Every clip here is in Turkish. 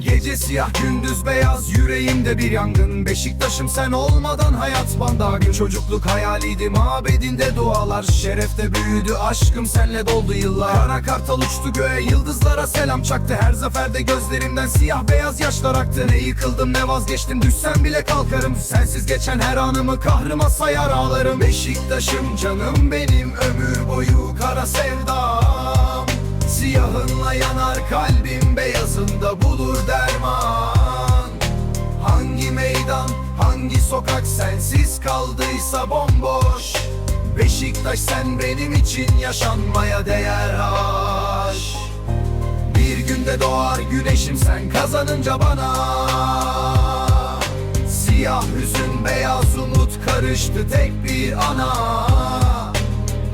Gece siyah gündüz beyaz yüreğimde bir yangın. Beşiktaş'ım sen olmadan hayat banda. Gün Çocukluk hayaliydi mabedinde dualar. Şerefte büyüdü aşkım senle doldu yıllar. Kara kartal uçtu göğe yıldızlara selam çaktı. Her zaferde gözlerimden siyah beyaz yaşlar aktı. Ne yıkıldım ne vazgeçtim düşsem bile kalkarım. Sensiz geçen her anımı kahrıma sayar ağlarım. Beşiktaş'ım canım benim ömür boyu kara sevdam hangi sokak sensiz kaldıysa bomboş. Beşiktaş sen benim için yaşanmaya değer haş. Bir günde doğar güneşim sen kazanınca bana. Siyah hüzün beyaz umut karıştı tek bir ana.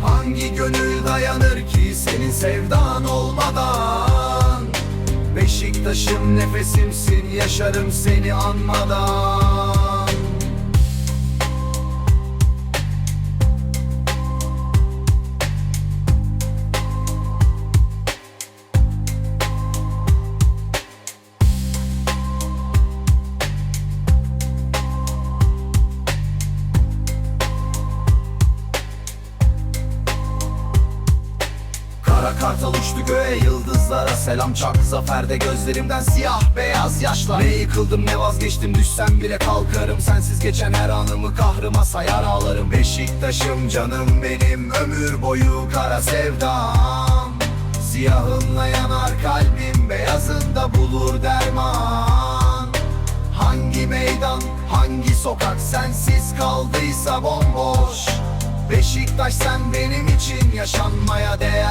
Hangi gönül dayanır ki senin sevdan olmadan? Beşiktaş'ım nefesimsin yaşarım seni anmadan Kara kartal uçtu göğe yıldızlara selam çak Zaferde gözlerimden siyah beyaz yaşlar. Ne yıkıldım ne vazgeçtim düşsem bile kalkarım. Sensiz geçen her anımı kahrıma sayar ağlarım. Beşiktaş'ım canım benim ömür boyu kara sevdam. Siyahınla yanar kalbim beyazında bulur derman. Hangi meydan, hangi sokak sensiz kaldıysa bomboş. Beşiktaş sen benim için yaşanmaya değer